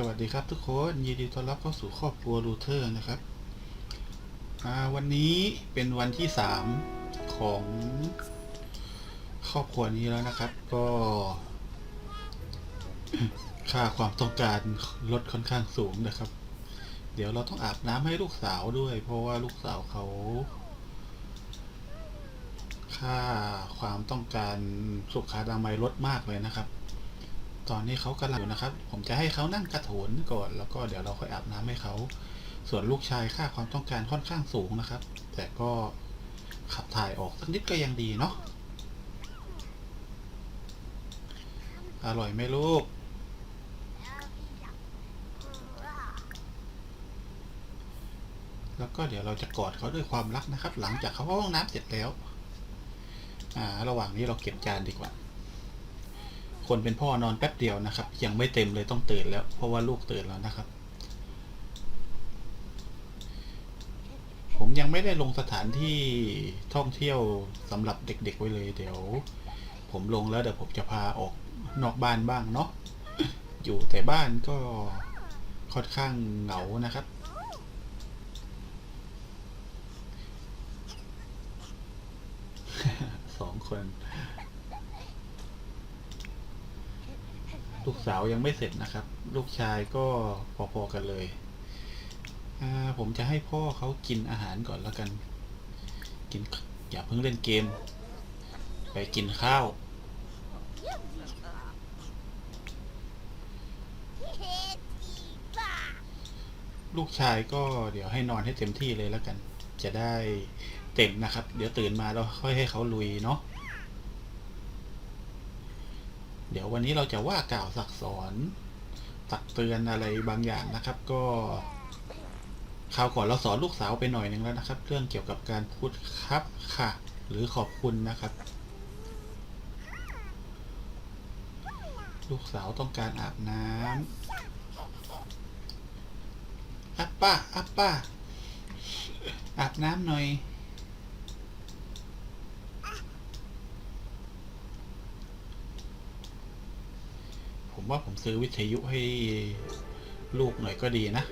สวัสดีครับทุกคนยินดีต้อนรับเข้าสู่ครอบครัวรูเทอร์นะครับ วันนี้เป็นวันที่สามของครอบครัวนี้แล้วนะครับ ก็ ค่าความต้องการลดค่อนข้างสูงนะครับ เดี๋ยวเราต้องอาบน้ำให้ลูกสาวด้วย เพราะว่าลูกสาวเขา ค่าความต้องการสุขอนามัยลดมากเลยนะครับ ตอนนี้เขากำลังอยู่นะครับ ผมจะให้เขานั่งกระโถนก่อน แล้วก็เดี๋ยวเราค่อยอาบน้ำให้เขา ส่วนลูกชายค่าความต้องการค่อนข้างสูงนะครับ แต่ก็ขับถ่ายออกสักนิดก็ยังดีเนาะ อร่อยไหมลูก แล้วก็เดี๋ยวเราจะกอดเขาด้วยความรักนะครับ หลังจากเขาเข้าห้องน้ำเสร็จแล้ว อ่า ระหว่างนี้เราเก็บจานดีกว่า คนเป็นพ่อนอนแป๊บเดียวนะครับ ยังไม่เต็มเลยต้องตื่นแล้ว เพราะว่าลูกตื่นแล้วนะครับ ผมยังไม่ได้ลงสถานที่ท่องเที่ยวสำหรับเด็กๆไว้เลย เดี๋ยว ผมลงแล้วเดี๋ยวผมจะพาออกนอกบ้านบ้างเนาะอยู่แต่บ้านก็ค่อนข้างเหงานะครับ สองคน ลูก สาวยังไม่เสร็จนะครับ ลูกชายก็พอๆกันเลยอ่าผมจะให้พ่อเขากินอาหารก่อนแล้วกัน กินอย่าเพิ่งเล่นเกม ไปกินข้าว ลูกชายก็เดี๋ยวให้นอนให้เต็มที่เลยแล้วกัน จะได้เต็มนะครับ เดี๋ยวตื่นมาเราค่อยให้เขาลุยเนาะ เดี๋ยววันนี้เราจะว่ากล่าวสักสอนตักเตือนอะไรบางอย่างนะครับ ก็คราวก่อนเราสอนลูกสาวไปหน่อยหนึ่งแล้วนะครับ เรื่องเกี่ยวกับการพูดครับค่ะ หรือขอบคุณนะครับ ลูกสาวต้องการอาบน้ำอัปป้าอัปป้าอาบน้ำหน่อย ว่าผมซื้อวิทยุให้ลูกหน่อยก็ดีนะ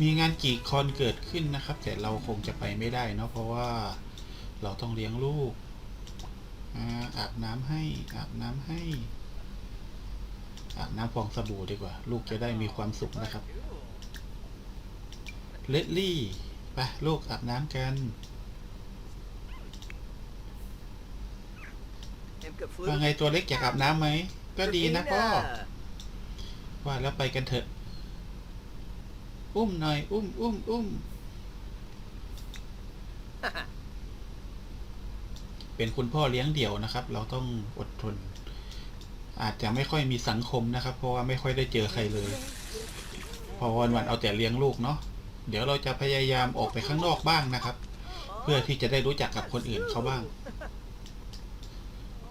มีงานกี่คอนเกิดขึ้นนะครับ แต่เราคงจะไปไม่ได้เนาะเพราะว่าเราต้องเลี้ยงลูกอาบน้ำให้ อาบน้ำให้ อาบน้ำฟองสบู่ดีกว่า ลูกจะได้มีความสุขนะครับเลดลี่ไปลูกอาบน้ำกัน ว่าไงตัวเล็กอยากอาบน้ำไหม ก็ดีนะพ่อว่าแล้วไปกันเถอะ อุ้มหน่อย อุ้มอุ้มอุ้มเป็นคุณพ่อเลี้ยงเดี่ยวนะครับ เราต้องอดทน อาจจะไม่ค่อยมีสังคมนะครับ เพราะว่าไม่ค่อยได้เจอใครเลย พอวันวันๆเอาแต่เลี้ยงลูกเนาะเดี๋ยวเราจะพยายามออกไปข้างนอกบ้างนะครับ เพื่อที่จะได้รู้จักกับคนอื่นเขาบ้าง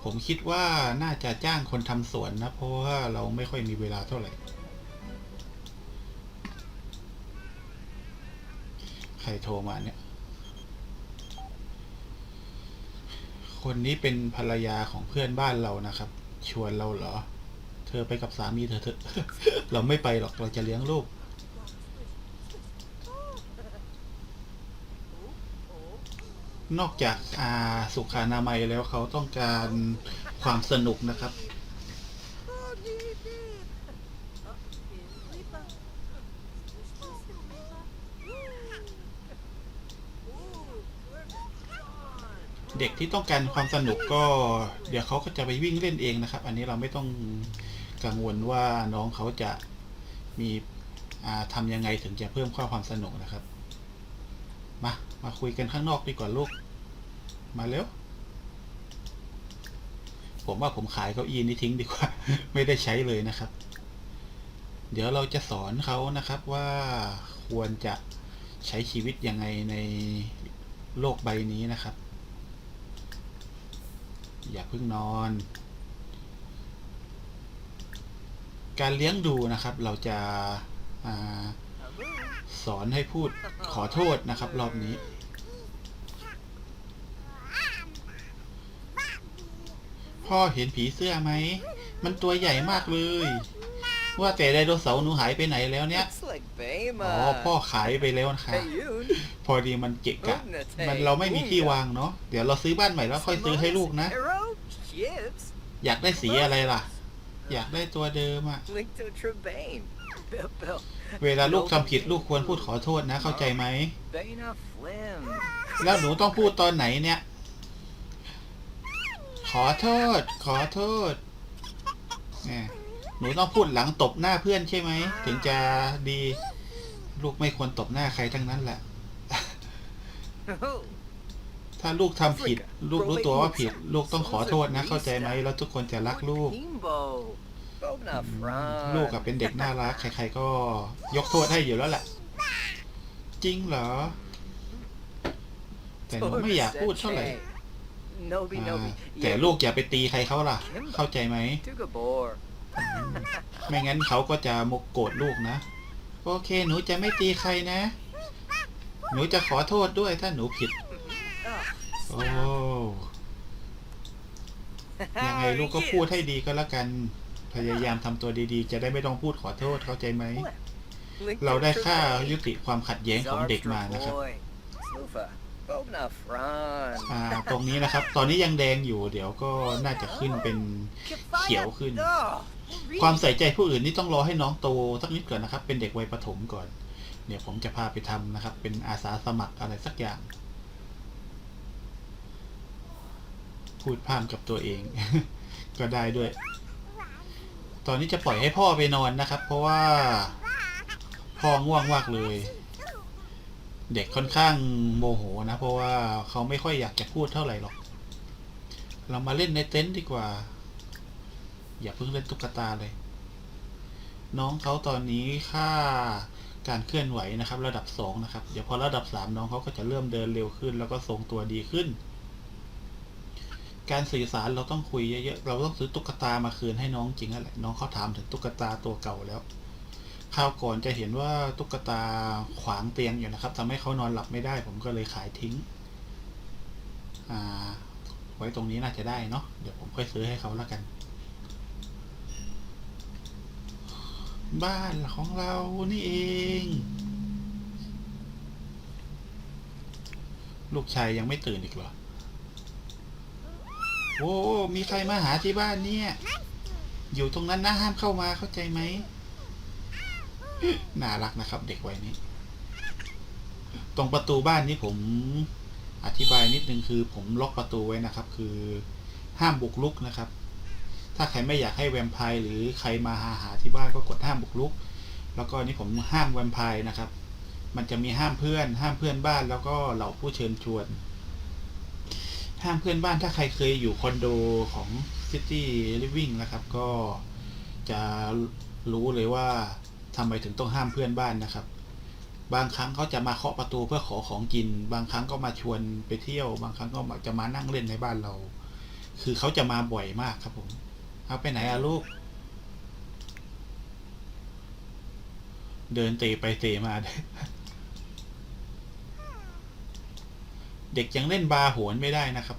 ผมคิดว่าน่าจะจ้างคนทำสวนนะ เพราะว่าเราไม่ค่อยมีเวลาเท่าไหร่ ใครโทรมาเนี่ย คนนี้เป็นภรรยาของเพื่อนบ้านเรานะครับ ชวนเราเหรอ เธอไปกับสามีเธอเถอะเราไม่ไปหรอกเราจะเลี้ยงลูก นอกจากอาสุขานามัยแล้วเขาต้องการความสนุกนะครับ เด็กที่ต้องการความสนุกก็ เดี๋ยวเขาก็จะไปวิ่งเล่นเองนะครับ อันนี้เราไม่ต้องกังวลว่าน้องเขาจะมีทำยังไงถึงจะเพิ่มความสนุกนะครับ มา มาคุยกันข้างนอกดีกว่าลูก มาเร็ว ผมว่าผมขายเก้าอี้นี้ทิ้งดีกว่า ไม่ได้ใช้เลยนะครับ เดี๋ยวเราจะสอนเขานะครับว่าควรจะใช้ชีวิตยังไงในโลกใบนี้นะครับ อย่าเพิ่งนอน การเลี้ยงดูนะครับ เราจะา สอนให้พูดขอโทษนะครับ รอบนี้พพ่อเห็นผีเสื้อไหม มันตัวใหญ่มากเลย ว่าแต่ไดโนเสาร์หนูหายไปไหนแล้วเนี่ย Looks like อ๋อ Bema. พ่อขายไปแล้วนะคะ Hey, you. พอดีมันเกะกะ มันเราไม่มีที่วางเนาะ เดี๋ยวเราซื้อบ้านใหม่แล้วค่อยซื้อให้ลูกนะ Arrow, chips, อยากได้สีอะไรล่ะ อยากได้ตัวเดิมอะ link to Trebane. Bill, Bill. เวลาลูกทำผิดลูกควรพูดขอโทษนะ เข้าใจไหม Bena Flim. แล้วหนูต้องพูดตอนไหนเนี่ย ขอโทษ ขอโทษแหมหนูต้องพูดหลังตบหน้าเพื่อนใช่ไหม ถึงจะดี ลูกไม่ควรตบหน้าใครทั้งนั้นแหละ Oh, ถ้าลูกทำผิด ลูกรู้ตัวว่าผิด ลูกต้องขอโทษนะ เข้าใจไหม แล้วทุกคนจะรักลูก Kimbo. Bobna ลูกกับ Fran. เป็นเด็กน่ารัก ใครๆก็ยกโทษให้อยู่แล้วแหละ จริงเหรอ แต่หนูไม่อยากพูดเท่าไหร่ Nobi, อ่า Nobi. แต่ลูกอย่าไปตีใครเขาล่ะ เข้าใจไหม Tugabor. ไม่งั้นเขาก็จะมกโกรธลูกนะ โอเค หนูจะไม่ตีใครนะ หนูจะขอโทษด้วยถ้าหนูผิด โอ้ ยังไงลูกก็พูดให้ดีก็แล้วกัน พยายามทำตัวดีๆ จะได้ไม่ต้องพูดขอโทษเข้าใจไหม เราได้ค่ายุติความขัดแย้งของเด็กมานะครับ Slufa. Bobna Fran. อ่า ตรงนี้นะครับ ตอนนี้ยังแดงอยู่ เดี๋ยวก็น่าจะขึ้นเป็นเขียวขึ้น Oh, ความใส่ใจผู้อื่นนี่ต้องรอให้น้องโตสักนิดก่อนนะครับ เป็นเด็กวัยประถมก่อน เดี๋ยวผมจะพาไปทำนะครับ เป็นอาสาสมัครอะไรสักอย่าง พูดพร่ำกับตัวเอง ก็ได้ด้วย ตอนนี้จะปล่อยให้พ่อไปนอนนะครับ เพราะว่าพ่อง่วงมากเลย เด็กค่อนข้างโมโหนะ เพราะว่าเขาไม่ค่อยอยากจะพูดเท่าไหร่หรอก เรามาเล่นในเต็นท์ดีกว่า อย่าเพิ่งเล่นตุ๊กตาเลย น้องเขาตอนนี้ค่าการเคลื่อนไหวนะครับ ระดับสองนะครับ เดี๋ยวพอระดับสามน้องเขาก็จะเริ่มเดินเร็วขึ้น แล้วก็ทรงตัวดีขึ้น การสื่อสารเราต้องคุยเยอะๆ เราต้องซื้อตุ๊กตามาคืนให้น้องจริงนั่นแหละน้องเขาถามถึงตุ๊กตาตัวเก่าแล้วคราวก่อนจะเห็นว่าตุ๊กตาขวางเตียงอยู่นะครับทำให้เขานอนหลับไม่ได้ ผมก็เลยขายทิ้ง อ่า ไว้ตรงนี้น่าจะได้เนาะเดี๋ยวผมค่อยซื้อให้เขาแล้วกัน บ้านของเรานี่เอง ลูกชายยังไม่ตื่นอีกเหรอ โอ้มีใครมาหาที่บ้านเนี่ย อยู่ตรงนั้นนะห้ามเข้ามาเข้าใจไหมน่ารักนะครับ เด็กวัยนี้ ตรงประตูบ้านนี้ผมอธิบายนิดนึงคือ ผมล็อกประตูไว้นะครับ คือห้ามบุกรุกนะครับ ถ้าใครไม่อยากให้แวมไพร์หรือใครมาหาหาที่บ้านก็กดห้ามบุกรุก แล้วก็นี่ผมห้ามแวมไพร์นะครับ มันจะมีห้ามเพื่อน ห้ามเพื่อนบ้านแล้วก็เหล่าผู้เชิญชวน ห้ามเพื่อนบ้านถ้าใครเคยอยู่คอนโดของ City Living นะครับ ก็จะรู้เลยว่าทำไมถึงต้องห้ามเพื่อนบ้านนะครับ บางครั้งเขาจะมาเคาะประตูเพื่อขอของกิน บางครั้งก็มาชวนไปเที่ยว บางครั้งก็จะมานั่งเล่นในบ้านเรา คือเขาจะมาบ่อยมากครับผม เอาไปไหนอะลูก เดินเตะไปเตะมา เด็กยังเล่นบาร์โหนไม่ได้นะครับ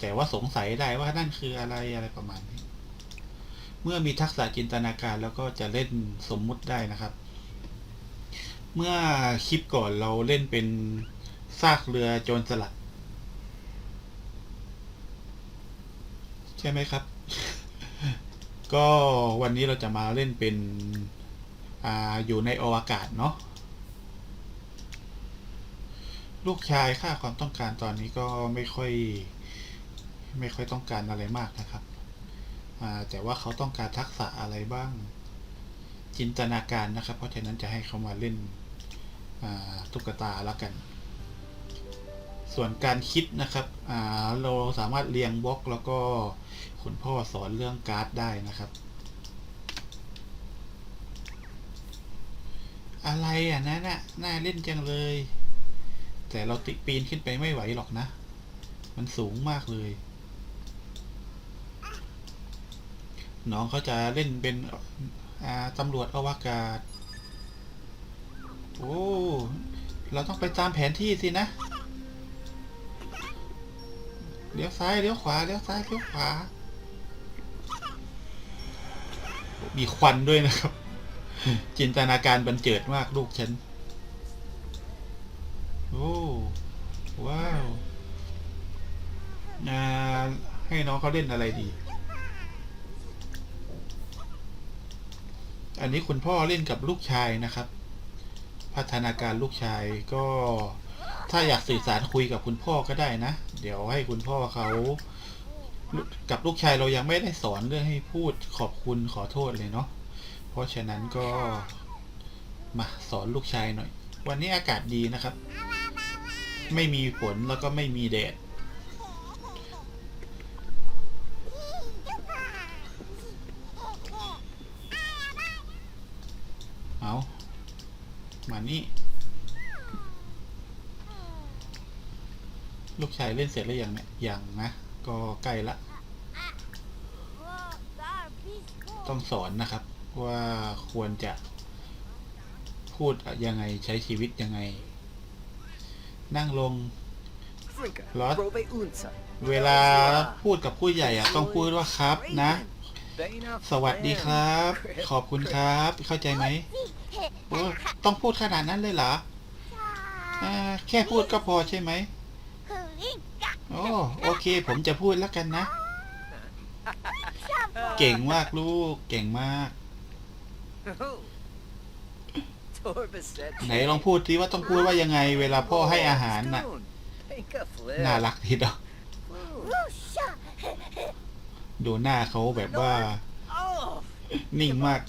แต่ว่าสงสัยได้ว่านั่นคืออะไรอะไรประมาณนี้ เมื่อมีทักษะจินตนาการแล้วก็จะเล่นสมมุติได้นะครับ เมื่อคลิปก่อนเราเล่นเป็นซากเรือโจรสลัด ใช่ไหมครับ ก็วันนี้เราจะมาเล่นเป็นออยู่ในอวกาศเนาะ ลูกชายค่าความต้องการตอนนี้ก็ไม่ค่อย ไม่ค่อยต้องการอะไรมากนะครับแต่ว่าเขาต้องการทักษะอะไรบ้าง จินตนาการนะครับ เพราะฉะนั้นจะให้เขามาเล่นตุ๊กตาแล้วกัน ส่วนการคิดนะครับเราสามารถเรียงบล็อกแล้วก็คุณพ่อสอนเรื่องการ์ดได้นะครับ อะไรอะนั่นน่ะน่าเล่นจังเลย แต่เราติปีนขึ้นไปไม่ไหวหรอกนะ มันสูงมากเลย น้องเขาจะเล่นเป็นตำรวจอวกาศ โอ้ เราต้องไปตามแผนที่สินะ เลี้ยวซ้าย เลี้ยวขวา เลี้ยวซ้าย เลี้ยวขวา มีควันด้วยนะครับ จินตนาการบันเจิดมากลูกฉัน โอ้ว้าวอ่าให้น้องเขาเล่นอะไรดี อันนี้คุณพ่อเล่นกับลูกชายนะครับ พัฒนาการลูกชายก็ถ้าอยากสื่อสารคุยกับคุณพ่อก็ได้นะ เดี๋ยวให้คุณพ่อเขากับลูกชายเรายังไม่ได้สอนเรื่องให้พูดขอบคุณขอโทษเลยเนาะ เพราะฉะนั้นก็มาสอนลูกชายหน่อย วันนี้อากาศดีนะครับ ไม่มีฝนแล้วก็ไม่มีแดดเอามานี่ ลูกชายเล่นเสร็จแล้วยังเนี่ยยังนะ ก็ใกล้ละ ต้องสอนนะครับว่าควรจะพูดยังไงใช้ชีวิตยังไง นั่งลง Frinka, Lot? Probe Unsa. เวลาพูดกับผู้ใหญ่อะต้องพูดว่าครับนะ Bena สวัสดีครับ ขอบคุณครับ เข้าใจไหมโอ้ต้องพูดขนาดนั้นเลยเหรออ่าแค่พูดก็พอใช่ไหมโอ้โอเค ผมจะพูดแล้วกันนะ เก่งมากลูก เก่งมาก Oh. Torba said ไหนลองพูดสิว่าต้องพูดว่ายังไง เวลาพ่อให้อาหารน่ะ Pinka flip. น่ารักทีเดียวดูหน้าเขาแบบว่า Oh. นิ่งมาก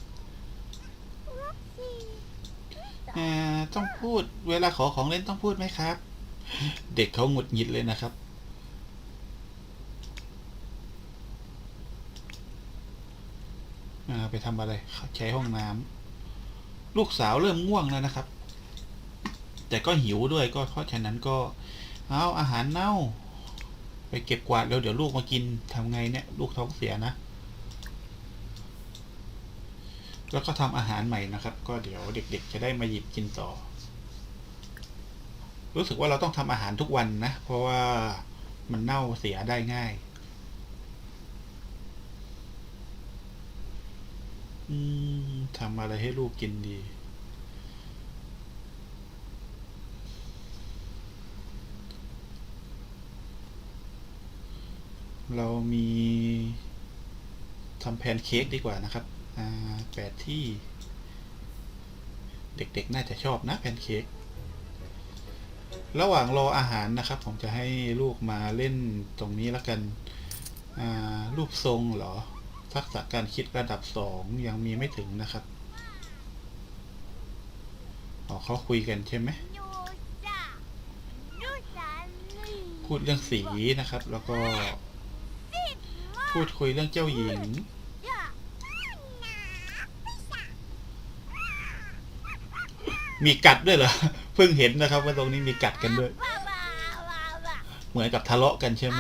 อ่าต้องพูดเวลาขอของเล่นต้องพูดไหมครับ เด็กเขาหงุดหงิดเลยนะครับอ่าไปทำอะไร ใช้ห้องน้ำ ลูกสาวเริ่มง่วงแล้วนะครับ แต่ก็หิวด้วยก็เพราะฉะนั้นก็เอาอาหารเน่า ไปเก็บกวาดแล้วเดี๋ยวลูกมากินทำไงเนี่ยลูกท้องเสียนะ แล้วก็ทำอาหารใหม่นะครับ ก็เดี๋ยวเด็ก ๆ จะได้มาหยิบกินต่อ รู้สึกว่าเราต้องทำอาหารทุกวันนะ เพราะว่ามันเน่าเสียได้ง่ายอืม ทำอะไรให้ลูกกินดี เรามีทำแพนเค้กดีกว่านะครับแปดที่ เด็กๆ น่าจะชอบนะแพนเค้กระหว่างรออาหารนะครับ ผมจะให้ลูกมาเล่นตรงนี้แล้วกันรูปทรงเหรอ ทักษะการคิดระดับสองยังมีไม่ถึงนะครับอ๋อเขาคุยกันใช่ไหม พูดเรื่องสีนะครับ แล้วก็ พูดคุยเรื่องเจ้าหญิง มีกัดด้วยเหรอ เพิ่งเห็นนะครับ ว่าตรงนี้มีกัดกันด้วย เหมือนกับทะเลาะกันใช่ไหม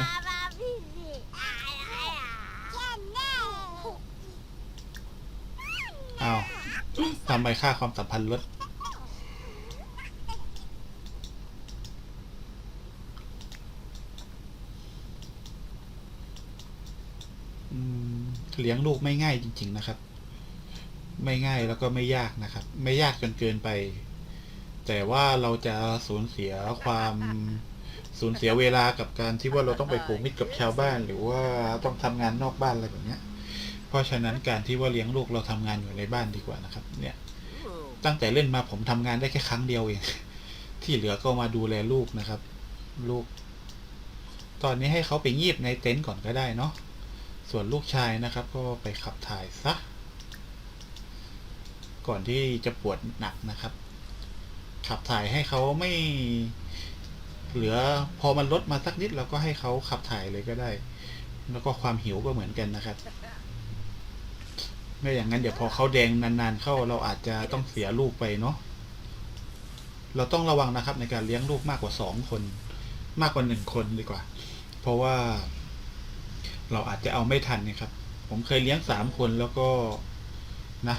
อ้าว ทำไมค่าความสัมพันธ์ลดเลี้ยงลูกไม่ง่ายจริง ๆ นะครับ ไม่ง่ายแล้วก็ไม่ยากนะครับ ไม่ยากจนเกินไป แต่ว่าเราจะสูญเสียความสูญเสียเวลากับการที่ว่าเราต้องไปผูกมิตรกับชาวบ้าน หรือว่าต้องทำงานนอกบ้านอะไรแบบเนี้ย ราะฉะนั้นการที่ว่าเลี้ยงลูกเราทำงานอยู่ในบ้านดีกว่านะครับ เนี่ยตั้งแต่เล่นมาผมทำงานได้แค่ครั้งเดียวเอง ที่เหลือก็มาดูแลลูกนะครับ ลูก ตอนนี้ให้เขาไปงีบในเต็นท์ก่อนก็ได้เนาะส่วนลูกชายนะครับ ก็ไปขับถ่ายซะก่อนที่จะปวดหนักนะครับ ขับถ่ายให้เขาไม่เหลือพอมันลดมาสักนิดเราก็ให้เขาขับถ่ายเลยก็ได้ แล้วก็ความหิวก็เหมือนกันนะครับ ไม่อย่างนั้นเดี๋ยวพอเขาแดงนานๆเข้าเราอาจจะต้องเสียลูกไปเนาะเราต้องระวังนะครับในการเลี้ยงลูกมากกว่าสองคน มากกว่าหนึ่งคนดีกว่า เพราะว่า เราอาจจะเอาไม่ทันเนะครับ ผมเคยเลี้ยงสามคนแล้วก็นะ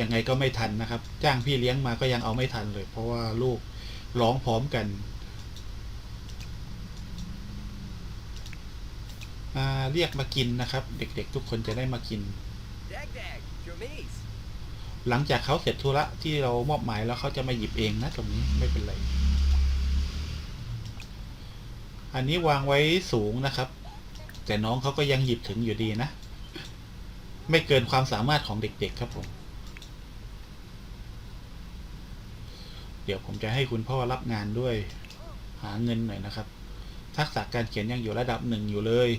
ยังไงก็ไม่ทันนะครับ จ้างพี่เลี้ยงมาก็ยังเอาไม่ทันเลย เพราะว่าลูกร้องพร้อมกันเรียกมากินนะครับ เด็กๆทุกคนจะได้มากิน หลังจากเขาเสร็จธุระที่เรามอบหมายแล้วเขาจะมาหยิบเองนะตรงนี้ไม่เป็นไร อันนี้วางไว้สูงนะครับ แต่น้องเขาก็ยังหยิบถึงอยู่ดีนะ ไม่เกินความสามารถของเด็กๆครับผม เดี๋ยวผมจะให้คุณพ่อรับงานด้วย หาเงินหน่อยนะครับ ทักษะการเขียนยังอยู่ระดับหนึ่งอยู่เลย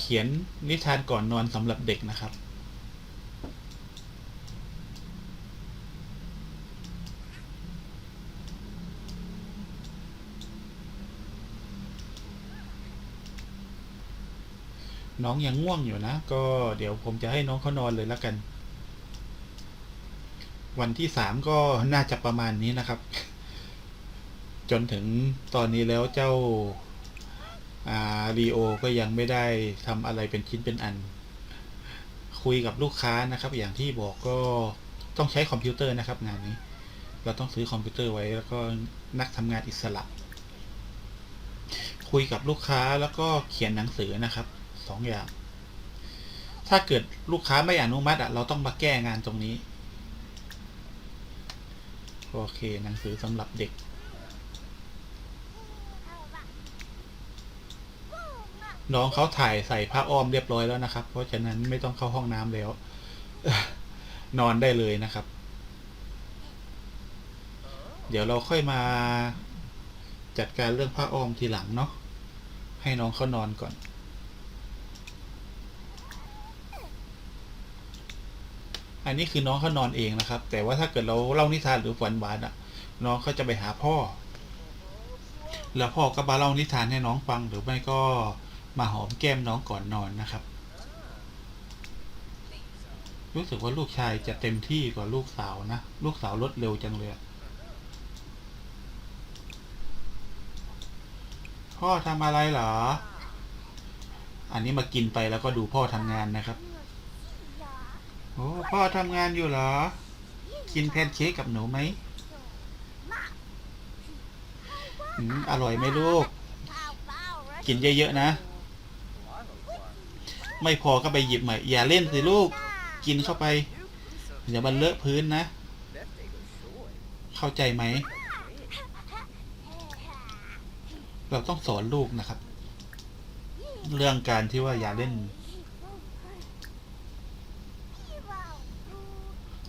เขียนนิทานก่อนนอนสำหรับเด็กนะครับ น้องยังง่วงอยู่นะ ก็เดี๋ยวผมจะให้น้องเขานอนเลยแล้วกัน วันที่สามก็น่าจะประมาณนี้นะครับ จนถึงตอนนี้แล้วเจ้าอ่า รีโอก็ยังไม่ได้ทำอะไรเป็นชิ้นเป็นอัน คุยกับลูกค้านะครับ อย่างที่บอกก็ต้องใช้คอมพิวเตอร์นะครับ งานนี้ เราต้องซื้อคอมพิวเตอร์ไว้แล้วก็นักทำงานอิสระ คุยกับลูกค้าแล้วก็เขียนหนังสือนะครับสองอย่าง ถ้าเกิดลูกค้าไม่อนุมัติอะเราต้องมาแก้งานตรงนี้ โอเคหนังสือสำหรับเด็ก น้องเขาถ่ายใส่ผ้าอ้อมเรียบร้อยแล้วนะครับ เพราะฉะนั้นไม่ต้องเข้าห้องน้ำแล้ว นอนได้เลยนะครับ เดี๋ยวเราค่อยมาจัดการเรื่องผ้าอ้อมทีหลังเนาะให้น้องเขานอนก่อนอันนี้คือน้องเขานอนเองนะครับ แต่ว่าถ้าเกิดเราเล่านิทานหรือฝันหวานอะน้องเขาจะไปหาพ่อ แล้วพ่อก็มาเล่านิทานให้น้องฟังหรือไม่ก็ มาหอมแก้มน้องก่อนนอนนะครับ รู้สึกว่าลูกชายจะเต็มที่กว่าลูกสาวนะ ลูกสาวลดเร็วจังเลยพ่อทำอะไรเหรอ อันนี้มากินไปแล้วก็ดูพ่อทำงานนะครับ โอ้พ่อทำงานอยู่เหรอ กินแพนเค้กกับหนูไหมอืมอร่อยไหมลูก กินเยอะๆนะ ไม่พอก็ไปหยิบใหม่ อย่าเล่นสิลูก กินเข้าไป เดี๋ยวมันเลอะพื้นนะ เข้าใจไหม เราต้องสอนลูกนะครับ เรื่องการที่ว่าอย่าเล่น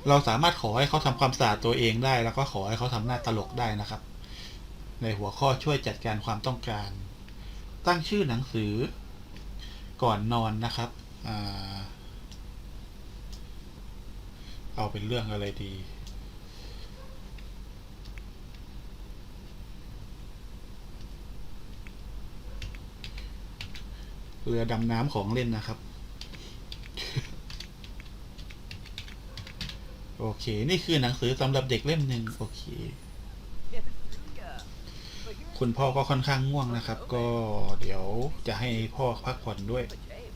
เราสามารถขอให้เขาทำความสะอาดตัวเองได้ แล้วก็ขอให้เขาทำหน้าตลกได้นะครับ ในหัวข้อช่วยจัดการความต้องการ ตั้งชื่อหนังสือ ก่อนนอนนะครับอเอาเป็นเรื่องอะไรดีเรือดำน้ำของเล่นนะครับ โอเค นี่คือหนังสือสำหรับเด็กเล่มหนึ่งโอเค คุณพ่อก็ค่อนข้างง่วงนะครับ ก็เดี๋ยวจะให้พ่อพักผ่อนด้วย the cave.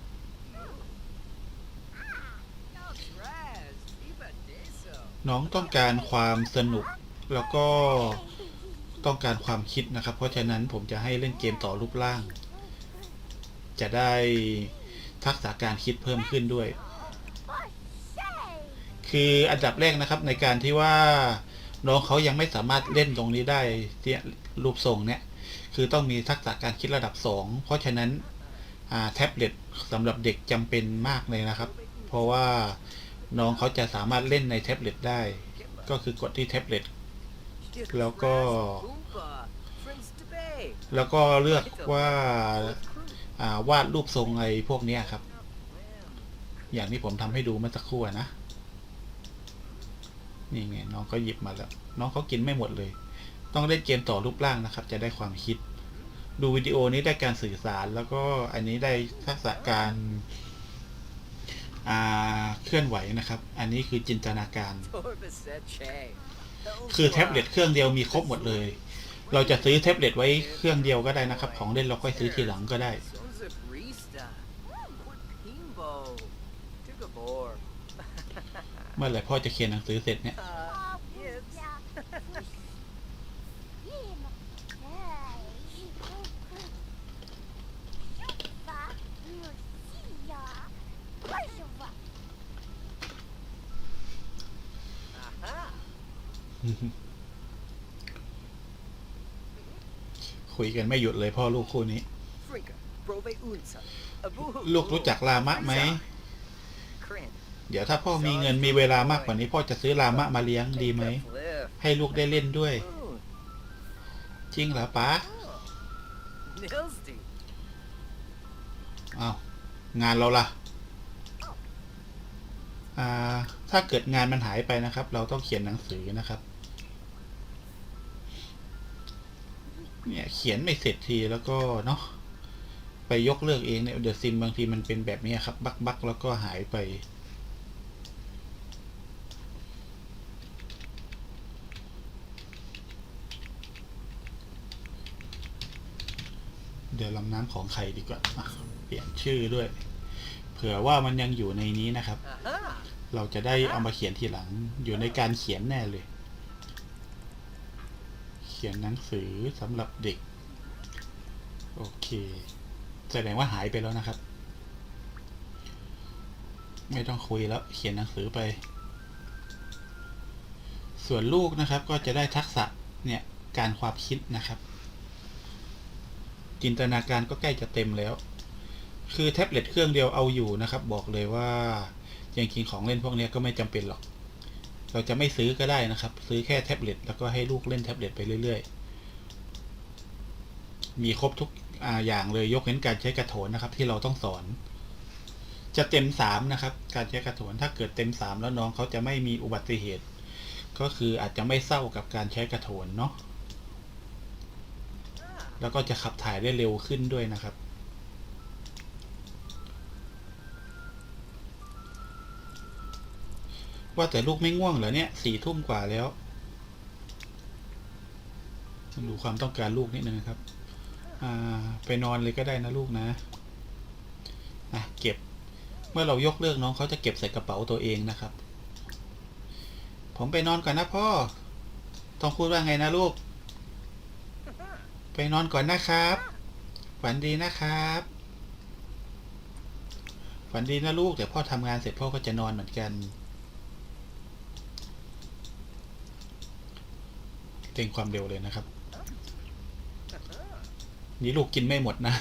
No trash. Even this. น้องต้องการความสนุกแล้วก็ต้องการความคิดนะครับ เพราะฉะนั้นผมจะให้เล่นเกมต่อรูปร่าง จะได้ทักษะการคิดเพิ่มขึ้นด้วย คืออันดับแรกนะครับในการที่ว่า น้องเขายังไม่สามารถเล่นตรงนี้ได้ที่รูปทรงเนี่ยคือต้องมีทักษะการคิดระดับสองเพราะฉะนั้นแท็บเล็ตสำหรับเด็กจำเป็นมากเลยนะครับ เพราะว่าน้องเขาจะสามารถเล่นในแท็บเล็ตได้ ก็คือกดที่แท็บเล็ตแล้วก็ แล้วก็เลือกว่าาวาดรูปทรงอะไรพวกนี้ครับ อย่างที่ผมทำให้ดูเมื่อสักครู่นะ นี่ไงน้องก็หยิบมาแล้วน้องเขากินไม่หมดเลย ต้องเล่นเกมต่อรูปร่างนะครับ จะได้ความคิด ดูวิดีโอนี้ได้การสื่อสารแล้วก็อันนี้ได้ทักษะการเคลื่อนไหวนะครับ อันนี้คือจินตนาการ คือแท็บเล็ตเครื่องเดียวมีครบหมดเลย เราจะซื้อแท็บเล็ตไว้เครื่องเดียวก็ได้นะครับ ของเล่นเราค่อยซื้อทีหลังก็ได้ เมื่อไหร่พ่อจะเขียนหนังสือเสร็จเนี่ย คุยกันไม่หยุดเลยพ่อลูกคู่นี้ ลูกรู้จักลามะไหม เดี๋ยวถ้าพ่อมีเงินมีเวลามากกว่านี้ พ่อจะซื้อลามะมาเลี้ยงดีไหม Take a flip. ให้ลูกได้เล่นด้วย Ooh, จริงเหรอป๊า Nilsty. เอางานเราล่ะอ่าถ้าเกิดงานมันหายไปนะครับ เราต้องเขียนหนังสือนะครับ เนี่ยเขียนไม่เสร็จทีแล้วก็เนาะไปยกเลิกเองเนี่ยเดอะซิมบางทีมันเป็นแบบนี้ครับ บักบักแล้วก็หายไป เดี๋ยวลำน้ำของใครดีกว่าอะเปลี่ยนชื่อด้วย เผื่อว่ามันยังอยู่ในนี้นะครับ Aha. เราจะได้เอามาเขียนทีหลัง อยู่ในการเขียนแน่เลย เขียนหนังสือสำหรับเด็ก โอเค แสดงว่าหายไปแล้วนะครับ ไม่ต้องคุยแล้ว เขียนหนังสือไป ส่วนลูกนะครับก็จะได้ทักษะเนี่ยการความคิดนะครับ จินตนาการก็ใกล้จะเต็มแล้ว คือแท็บเล็ตเครื่องเดียวเอาอยู่นะครับ บอกเลยว่าจริงๆของเล่นพวกนี้ก็ไม่จำเป็นหรอก เราจะไม่ซื้อก็ได้นะครับ ซื้อแค่แท็บเล็ตแล้วก็ให้ลูกเล่นแท็บเล็ตไปเรื่อย ๆ มีครบทุกออย่างเลยยกเว้นการใช้กระโถนนะครับ ที่เราต้องสอน จะเต็มสามนะครับ การใช้กระโถนถ้าเกิดเต็มสามแล้วน้องเขาจะไม่มีอุบัติเหตุ ก็คืออาจจะไม่เศร้ากับการใช้กระโถนเนาะ แล้วก็จะขับถ่ายได้เร็วขึ้นด้วยนะครับ ว่าแต่ลูกไม่ง่วงเหรอเนี่ยสี่ทุ่มกว่าแล้วดูความต้องการลูกนิดนึงครับไปนอนเลยก็ได้นะลูกนะอะเก็บ เมื่อเรายกเลิกน้องเขาจะเก็บใส่กระเป๋าตัวเองนะครับ ผมไปนอนก่อนนะพ่อ ต้องพูดว่าไงนะลูก ไปนอนก่อนนะครับ ฝันดีนะครับ ฝันดีนะลูก เดี๋ยวพ่อทำงานเสร็จพ่อก็จะนอนเหมือนกันเร่งความเร็วเลยนะครับ นี่ลูกกินไม่หมดนะ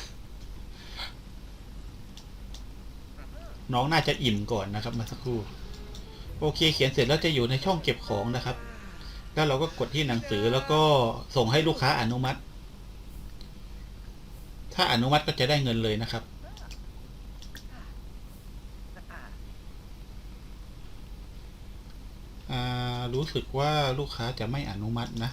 น้องน่าจะอิ่มก่อนนะครับมาสักครู่ โอเค เขียนเสร็จแล้วจะอยู่ในช่องเก็บของนะครับ แล้วเราก็กดที่หนังสือแล้วก็ส่งให้ลูกค้าอนุมัติ ถ้าอนุมัติก็จะได้เงินเลยนะครับ รู้สึกว่าลูกค้าจะไม่อนุมัตินะ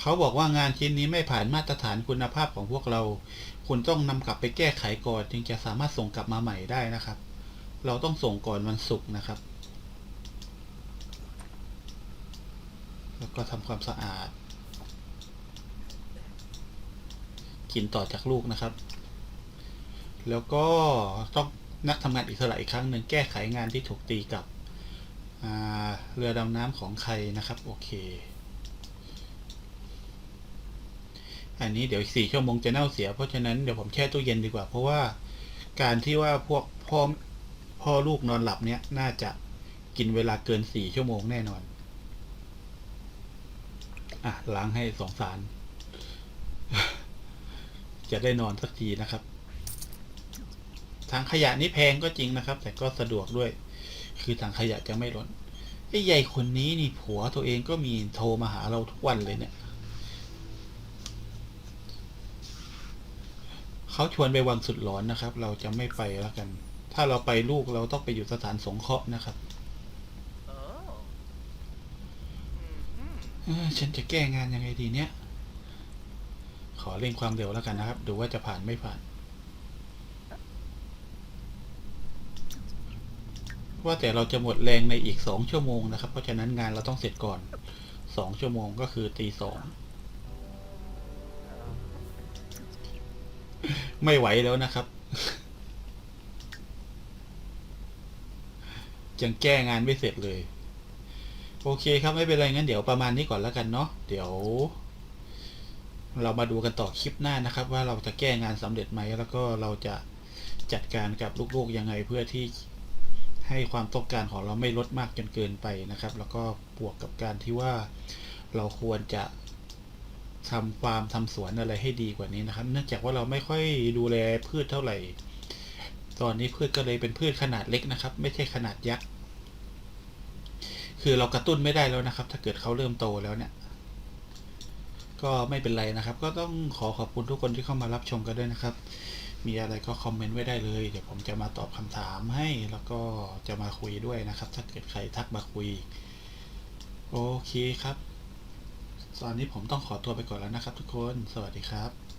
เขาบอกว่างานชิ้นนี้ไม่ผ่านมาตรฐานคุณภาพของพวกเรา คุณต้องนำกลับไปแก้ไขก่อน จึงจะสามารถส่งกลับมาใหม่ได้นะครับ เราต้องส่งก่อนวันศุกร์นะครับ แล้วก็ทำความสะอาด กินต่อจากลูกนะครับ แล้วก็ต้องนักทำงานอิสระอีกครั้งหนึ่งแก้ไขงานที่ถูกตีกับเรือดำน้ำของใครนะครับ โอเค อันนี้เดี๋ยวสี่ชั่วโมงจะเน่าเสีย เพราะฉะนั้นเดี๋ยวผมแช่ตู้เย็นดีกว่า เพราะว่าการที่ว่าพวกพ่อพ่อลูกนอนหลับเนี้ยน่าจะกินเวลาเกินสี่ชั่วโมงแน่นอน อะล้างให้สองสาร จะได้นอนสักทีนะครับถังขยะนี่แพงก็จริงนะครับ แต่ก็สะดวกด้วย คือถังขยะจะไม่ล้นไอ้ใหญ่คนนี้นี่ผัวตัวเองก็มีโทรมาหาเราทุกวันเลยเนี่ยเขาชวนไปวังสุดหลอนนะครับ เราจะไม่ไปแล้วกัน ถ้าเราไปลูกเราต้องไปอยู่สถานสงเคราะห์นะครับ Oh. เอ้อ ฉันจะแก้งานยังไงดีเนี่ยขอเร่งความเร็วแล้วกันนะครับ ดูว่าจะผ่านไม่ผ่าน ว่าแต่เราจะหมดแรงในอีกสองชั่วโมงนะครับ เพราะฉะนั้นงานเราต้องเสร็จก่อนสองชั่วโมงก็คือตีสองไม่ไหวแล้วนะครับ ยังแก้งานไม่เสร็จเลย โอเคครับไม่เป็นไรงั้นเดี๋ยวประมาณนี้ก่อนแล้วกันเนาะเดี๋ยว เรามาดูกันต่อคลิปหน้านะครับ ว่าเราจะแก้งานสำเร็จไหมแล้วก็เราจะจัดการกับลูกๆยังไงเพื่อที่ให้ความต้องการของเราไม่ลดมากจนเกินไปนะครับ แล้วก็บวกกับการที่ว่าเราควรจะทำฟาร์มทำสวนอะไรให้ดีกว่านี้นะครับ เนื่องจากว่าเราไม่ค่อยดูแลพืชเท่าไหร่ ตอนนี้พืชก็เลยเป็นพืชขนาดเล็กนะครับ ไม่ใช่ขนาดยักษ์ คือเรากระตุ้นไม่ได้แล้วนะครับ ถ้าเกิดเขาเริ่มโตแล้วเนี่ย ก็ไม่เป็นไรนะครับ ก็ต้องขอขอบคุณทุกคนที่เข้ามารับชมกันด้วยนะครับ มีอะไรก็คอมเมนต์ไว้ได้เลย เดี๋ยวผมจะมาตอบคำถามให้ แล้วก็จะมาคุยด้วยนะครับ ถ้าเกิดใครทักมาคุย โอเคครับ ตอนนี้ผมต้องขอตัวไปก่อนแล้วนะครับ ทุกคน สวัสดีครับ